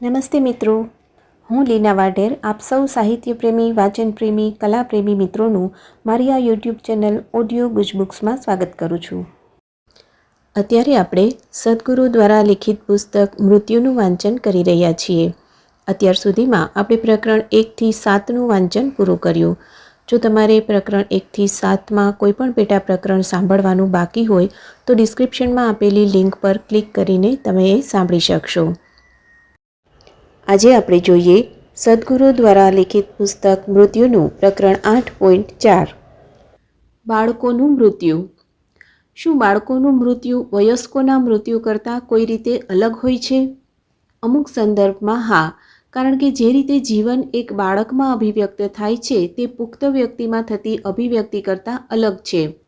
નમસ્તે મિત્રો. હું લીના વાઢેર, આપ સૌ સાહિત્ય પ્રેમી વાચન પ્રેમી કલા પ્રેમી મિત્રોનું મારી આ યુટ્યુબ ચેનલ ઓડિયો ગુજબુક્સમાં સ્વાગત કરું છું. અત્યારે આપણે સદગુરુ દ્વારા લિખિત પુસ્તક મૃત્યુનું વાંચન કરી રહ્યા છીએ. અત્યાર સુધીમાં આપણે પ્રકરણ એકથી સાતનું વાંચન પૂરું કર્યું. જો તમારે પ્રકરણ એકથી સાતમાં કોઈપણ પેટા પ્રકરણ સાંભળવાનું બાકી હોય, તો ડિસ્ક્રિપ્શનમાં આપેલી લિંક પર ક્લિક કરીને તમે એ સાંભળી શકશો. આજે આપણે જોઈએ સદગુરુ દ્વારા લિખિત પુસ્તક મૃત્યુનું પ્રકરણ આઠ પોઈન્ટ ચાર. બાળકોનું મૃત્યુ. શું બાળકોનું મૃત્યુ વયસ્કોના મૃત્યુ કરતાં કોઈ રીતે અલગ હોય છે? અમુક સંદર્ભમાં હા, કારણ કે જે રીતે જીવન એક બાળકમાં અભિવ્યક્ત થાય છે, તે પુખ્ત વ્યક્તિમાં થતી અભિવ્યક્તિ કરતાં અલગ છે.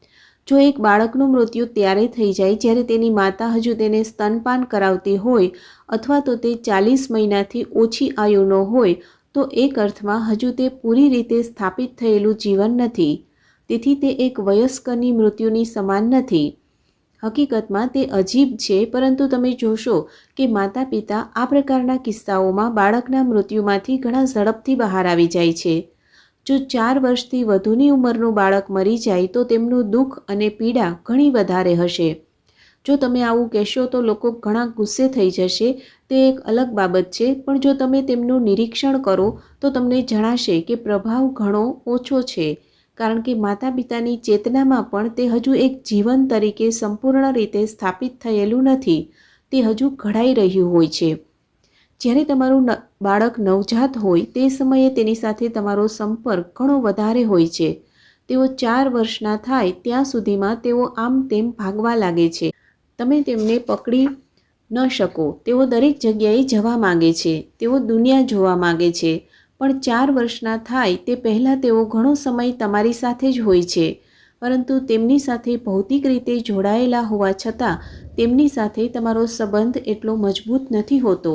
જો એક બાળકનું મૃત્યુ ત્યારે થઈ જાય જ્યારે તેની માતા હજુ તેને સ્તનપાન કરાવતી હોય અથવા તો તે ચાલીસ મહિનાથી ઓછી આયુનો હોય, તો એક અર્થમાં હજુ તે પૂરી રીતે સ્થાપિત થયેલું જીવન નથી. તેથી તે એક વયસ્કની મૃત્યુની સમાન નથી. હકીકતમાં તે અજીબ છે, પરંતુ તમે જોશો કે માતા પિતા આ પ્રકારના કિસ્સાઓમાં બાળકના મૃત્યુમાંથી ઘણા ઝડપથી બહાર આવી જાય છે. જો ચાર વર્ષથી વધુની ઉંમરનું બાળક મરી જાય તો તેમનું દુઃખ અને પીડા ઘણી વધારે હશે. જો તમે આવું કહેશો તો લોકો ઘણા ગુસ્સે થઈ જશે. તે એક અલગ બાબત છે. પણ જો તમે તેમનું નિરીક્ષણ કરો તો તમને જણાશે કે પ્રભાવ ઘણો ઓછો છે. કારણ કે માતા પિતાની ચેતનામાં પણ તે હજુ એક જીવન તરીકે સંપૂર્ણ રીતે સ્થાપિત થયેલું નથી. તે હજુ ઘડાઈ રહ્યું હોય છે. જ્યારે તમારું બાળક નવજાત હોય તે સમયે તેની સાથે તમારો સંપર્ક ઘણો વધારે હોય છે. તેઓ ચાર વર્ષના થાય ત્યાં સુધીમાં તેઓ આમ તેમ ભાગવા લાગે છે. તમે તેમને પકડી ન શકો. તેઓ દરેક જગ્યાએ જવા માગે છે. તેઓ દુનિયા જોવા માગે છે. પણ ચાર વર્ષના થાય તે પહેલાં તેઓ ઘણો સમય તમારી સાથે જ હોય છે. પરંતુ તેમની સાથે ભૌતિક રીતે જોડાયેલા હોવા છતાં તેમની સાથે તમારો સંબંધ એટલો મજબૂત નથી હોતો.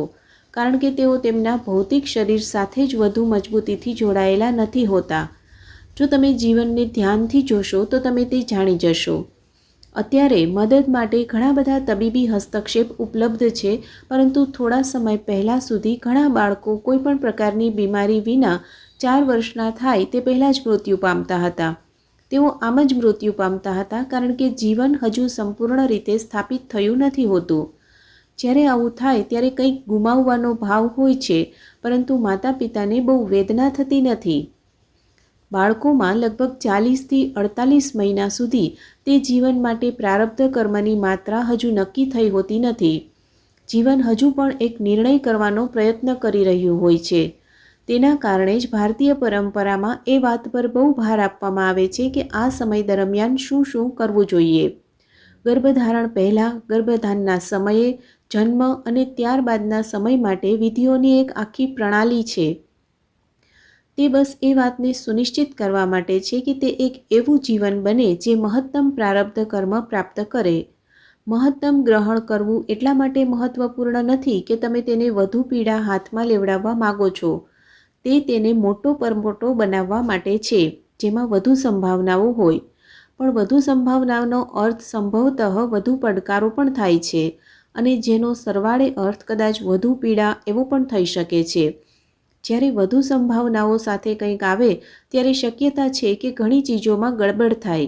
કારણ કે તેઓ તેમના ભૌતિક શરીર સાથે જ વધુ મજબૂતીથી જોડાયેલા નથી હોતા. જો તમે જીવનને ધ્યાનથી જોશો, તો તમે તે જાણી જશો. અત્યારે મદદ માટે ઘણા બધા તબીબી હસ્તક્ષેપ ઉપલબ્ધ છે, પરંતુ થોડા સમય પહેલાં સુધી ઘણા બાળકો કોઈપણ પ્રકારની બીમારી વિના ચાર વર્ષના થાય તે પહેલાં જ મૃત્યુ પામતા હતા. તેઓ આમ જ મૃત્યુ પામતા હતા કારણ કે જીવન હજુ સંપૂર્ણ રીતે સ્થાપિત થયું નથી હોતું. જ્યારે આવું થાય ત્યારે કંઈક ગુમાવવાનો ભાવ હોય છે, પરંતુ માતા પિતાને બહુ વેદના થતી નથી. બાળકોમાં લગભગ ચાલીસથી અડતાલીસ મહિના સુધી તે જીવન માટે પ્રારબ્ધ કર્મની માત્રા હજુ નક્કી થઈ હોતી નથી. જીવન હજુ પણ એક નિર્ણય કરવાનો પ્રયત્ન કરી રહ્યું હોય છે. તેના કારણે જ ભારતીય પરંપરામાં એ વાત પર બહુ ભાર આપવામાં આવે છે કે આ સમય દરમિયાન શું શું કરવું જોઈએ. ગર્ભધારણ પહેલાં ગર્ભધાનના સમયે જન્મ અને ત્યારબાદના સમય માટે વિધિઓની એક આખી પ્રણાલી છે. તે બસ એ વાતને સુનિશ્ચિત કરવા માટે છે કે તે એક એવું જીવન બને જે મહત્તમ પ્રારબ્ધ કર્મ પ્રાપ્ત કરે. મહત્તમ ગ્રહણ કરવું એટલા માટે મહત્વપૂર્ણ નથી કે તમે તેને વધુ પીડા હાથમાં લેવડાવવા માગો છો. તે તેને મોટો પરમોટો બનાવવા માટે છે, જેમાં વધુ સંભાવનાઓ હોય. પણ વધુ સંભાવનાઓનો અર્થ સંભવતઃ વધુ પડકારો પણ થાય છે. અને જેનો સરવાળે અર્થ કદાચ વધુ પીડા એવો પણ થઈ શકે છે. જ્યારે વધુ સંભાવનાઓ સાથે કંઈક આવે, ત્યારે શક્યતા છે કે ઘણી ચીજોમાં ગડબડ થાય.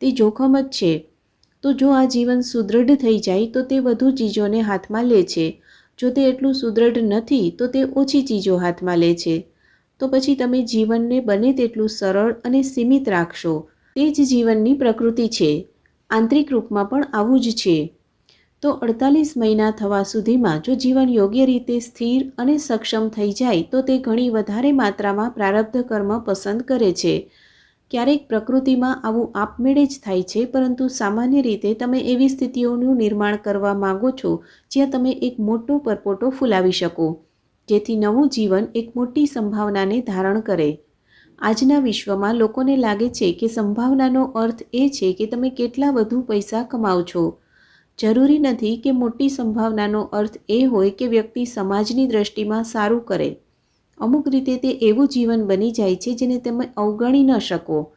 તે જોખમ જ છે. તો જો આ જીવન સુદૃઢ થઈ જાય, તો તે વધુ ચીજોને હાથમાં લે છે. જો તે એટલું સુદૃઢ નથી, તો તે ઓછી ચીજો હાથમાં લે છે. તો પછી તમે જીવનને બને તેટલું સરળ અને સીમિત રાખશો. તે જ જીવનની પ્રકૃતિ છે. આંતરિક રૂપમાં પણ આવું જ છે. તો અડતાલીસ મહિના થવા સુધીમાં જો જીવન યોગ્ય રીતે સ્થિર અને સક્ષમ થઈ જાય, તો તે ઘણી વધારે માત્રામાં પ્રારબ્ધ કર્મ પસંદ કરે છે. ક્યારેક પ્રકૃતિમાં આવું આપમેળે જ થાય છે, પરંતુ સામાન્ય રીતે તમે એવી સ્થિતિઓનું નિર્માણ કરવા માગો છો, જ્યાં તમે એક મોટો પરપોટો ફૂલાવી શકો, જેથી નવું જીવન એક મોટી સંભાવનાને ધારણ કરે. આજના વિશ્વમાં લોકોને લાગે છે કે સંભાવનાનો અર્થ એ છે કે તમે કેટલા વધુ પૈસા કમાવ છો. જરૂરી નથી કે મોટી સંભાવનાનો અર્થ એ હોય કે વ્યક્તિ સમાજની દ્રષ્ટિમાં સારું કરે. અમુક રીતે તે એવું જીવન બની જાય છે જેને તમે અવગણી ન શકો.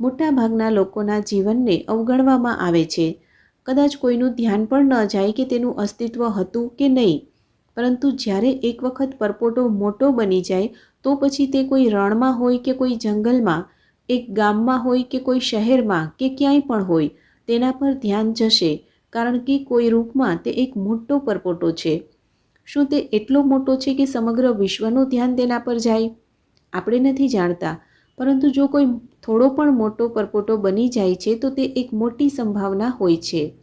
મોટાભાગના લોકોના જીવનને અવગણવામાં આવે છે. કદાચ કોઈનું ધ્યાન પણ ન જાય કે તેનું અસ્તિત્વ હતું કે નહીં. પરંતુ જ્યારે એક વખત પરપોટો મોટો બની જાય, તો પછી તે કોઈ રણમાં હોય કે કોઈ જંગલમાં, એક ગામમાં હોય કે કોઈ શહેરમાં કે ક્યાંય પણ હોય, તેના પર ધ્યાન જશે. કારણ કે કોઈ રૂપમાં તે એક મોટો પરપોટો છે. શું તે એટલો મોટો છે કે સમગ્ર વિશ્વનું ધ્યાન તેના પર જાય? આપણે નથી જાણતા, પરંતુ જો કોઈ થોડો પણ મોટો પરપોટો બની જાય છે, તો તે એક મોટી સંભાવના હોય છે.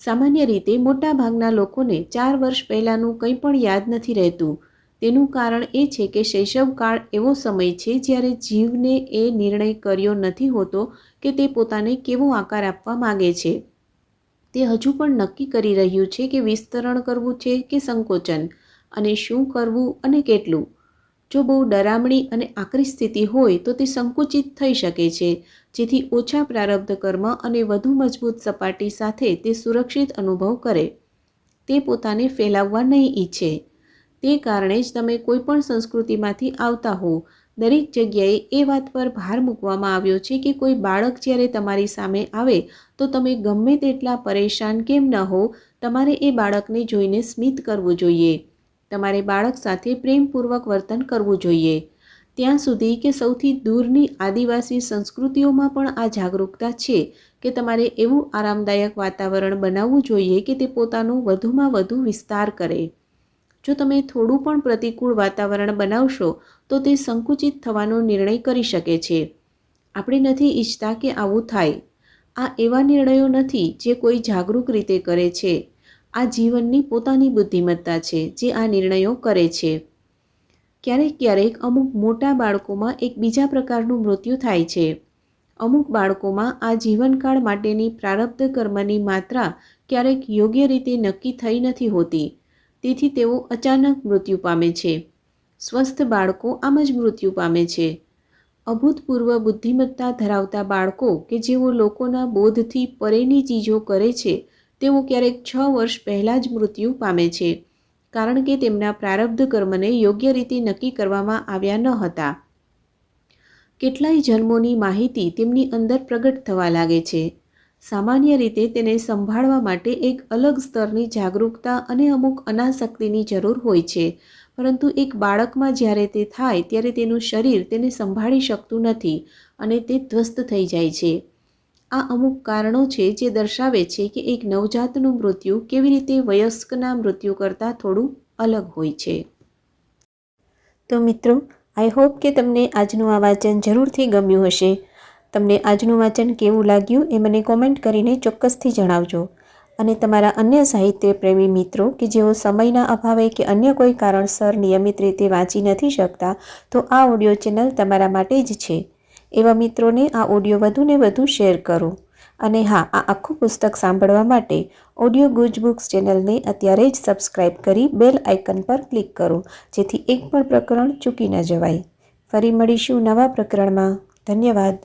સામાન્ય રીતે મોટાભાગના લોકોને ચાર વર્ષ પહેલાંનું કંઈ પણ યાદ નથી રહેતું. તેનું કારણ એ છે કે શૈશવકાળ એવો સમય છે જ્યારે જીવને એ નિર્ણય કર્યો નથી હોતો કે તે પોતાને કેવો આકાર આપવા માગે છે. તે હજુ પણ નક્કી કરી રહ્યું છે કે વિસ્તરણ કરવું છે કે સંકોચન અને શું કરવું અને કેટલું. જો બહુ ડરામણી અને આકરી સ્થિતિ હોય તો તે સંકુચિત થઈ શકે છે, જેથી ઓછા પ્રારબ્ધ કર્મ અને વધુ મજબૂત સપાટી સાથે તે સુરક્ષિત અનુભવ કરે. તે પોતાને ફેલાવવા નહીં ઈચ્છે. તે કારણે જ તમે કોઈ પણ સંસ્કૃતિમાંથી આવતા હો દરેક જગ્યાએ એ વાત પર ભાર મૂકવામાં આવ્યો છે કે કોઈ બાળક જ્યારે તમારી સામે આવે તો તમે ગમે તેટલા પરેશાન કેમ ન હો, તમારે એ બાળકને જોઈને સ્મિત કરવું જોઈએ. તમારે બાળક સાથે પ્રેમપૂર્વક વર્તન કરવું જોઈએ. ત્યાં સુધી કે સૌથી દૂરની આદિવાસી સંસ્કૃતિઓમાં પણ આ જાગરૂકતા છે કે તમારે એવું આરામદાયક વાતાવરણ બનાવવું જોઈએ કે તે પોતાનું વધુમાં વધુ વિસ્તાર કરે. જો તમે થોડું પણ પ્રતિકૂળ વાતાવરણ બનાવશો, તો તે સંકુચિત થવાનો નિર્ણય કરી શકે છે. આપણે નથી ઈચ્છતા કે આવું થાય. આ એવા નિર્ણયો નથી જે કોઈ જાગૃત રીતે કરે છે. આ જીવનની પોતાની બુદ્ધિમત્તા છે જે આ નિર્ણયો કરે છે. ક્યારેક ક્યારેક અમુક મોટા બાળકોમાં એક બીજા પ્રકારનું મૃત્યુ થાય છે. અમુક બાળકોમાં આ જીવનકાળ માટેની પ્રારબ્ધ કર્મની માત્રા ક્યારેક યોગ્ય રીતે નક્કી થઈ નથી હોતી. તેથી તેઓ અચાનક મૃત્યુ પામે છે. સ્વસ્થ બાળકો આમ જ મૃત્યુ પામે છે. અભૂતપૂર્વ બુદ્ધિમત્તા ધરાવતા બાળકો કે જેઓ લોકોના બોધથી પરેની ચીજો કરે છે, તેઓ ક્યારેક છ વર્ષ પહેલાં જ મૃત્યુ પામે છે, કારણ કે તેમના પ્રારબ્ધ કર્મને યોગ્ય રીતે નક્કી કરવામાં આવ્યા ન હતા. કેટલાય જન્મોની માહિતી તેમની અંદર પ્રગટ થવા લાગે છે. સામાન્ય રીતે તેને સંભાળવા માટે એક અલગ સ્તરની જાગરૂકતા અને અમુક અનાસક્તિની જરૂર હોય છે. પરંતુ એક બાળકમાં જ્યારે તે થાય ત્યારે તેનું શરીર તેને સંભાળી શકતું નથી અને તે ધ્વસ્ત થઈ જાય છે. આ અમુક કારણો છે જે દર્શાવે છે કે એક નવજાતનું મૃત્યુ કેવી રીતે વયસ્કના મૃત્યુ કરતાં થોડું અલગ હોય છે. તો મિત્રો, આઈ હોપ કે તમને આજનું આ વાંચન જરૂરથી ગમ્યું હશે. તમને આજનું વાંચન કેવું લાગ્યું એ મને કોમેન્ટ કરીને ચોક્કસથી જણાવજો. અને તમારા અન્ય સાહિત્ય પ્રેમી મિત્રો કે જેઓ સમયના અભાવે કે અન્ય કોઈ કારણસર નિયમિત રીતે વાંચી નથી શકતા, તો આ ઓડિયો ચેનલ તમારા માટે જ છે. એવા મિત્રોને આ ઓડિયો વધુને વધુ શેર કરો. અને હા, આ આખું પુસ્તક સાંભળવા માટે ઓડિયો ગુજ બુક્સ ચેનલને અત્યારે જ સબસ્ક્રાઇબ કરી બેલ આઇકન પર ક્લિક કરો, જેથી એક પણ પ્રકરણ ચૂકી ન જવાય. ફરી મળીશું નવા પ્રકરણમાં. ધન્યવાદ.